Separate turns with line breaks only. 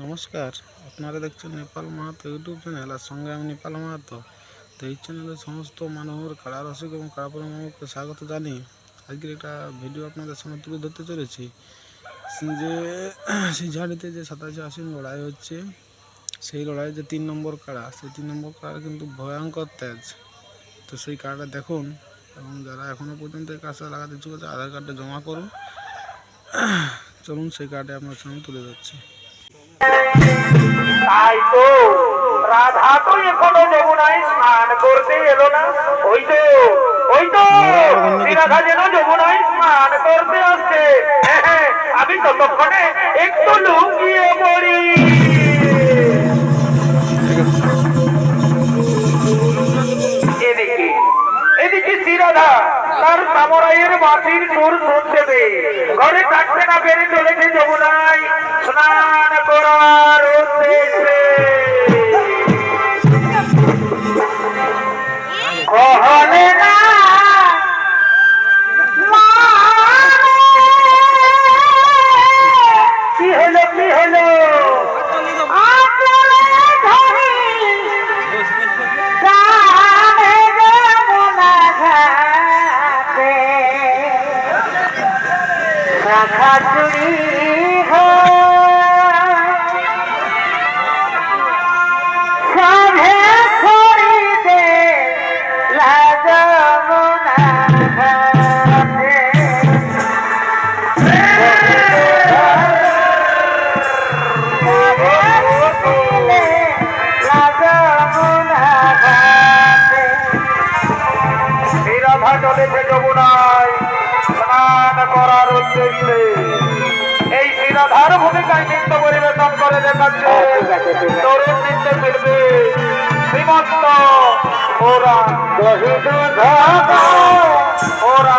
নমস্কার, আপনারা দেখছেন নেপাল মাহাতো ইউটিউব চ্যানেল, আর সঙ্গে আমি নেপাল মাহাতো। তো এই চ্যানেলের সমস্ত মানুষের কাড়া রসিক এবং কাড়াপুর মানুষকে স্বাগত জানি আজকের একটা ভিডিও আপনাদের সামনে তুলে ধরতে চলেছি। যে, সেই ঝাড়িতে যে সাতাশে আশি লড়াই হচ্ছে, সেই লড়াইয়ে যে তিন নম্বর কাড়া সেই তিন নম্বর কাড়া কিন্তু ভয়ঙ্কর তেজ। তো সেই কাড়াটা দেখুন, এবং যারা এখনও পর্যন্ত এই কাজটা লাগাতে চলেছে আধার কার্ডটা জমা করুন। চলুন সেই কার্ডে আপনার সামনে তুলে ধরছি।
তাই তো রাধা তো এখনও যমুনায় স্নান করতে এলো না। ওই তো ওই তো রাধা যেন যমুনায় স্নান করতে আসছে। হ্যাঁ, আমি ততক্ষণে একটু লুকিয়ে পড়ি সামরাইয়ের মাটির সুর সুর দেবে। ঘরে কাটতে না পেরে চলেছে যমুনায়। স্নান করার উদ্দেশ্যে। ভূমিকায় নৃত্য পরিবেশন করে দেখাচ্ছে। তরুণ নৃত্য শিল্পী শ্রীমন্ত ওরা ওরা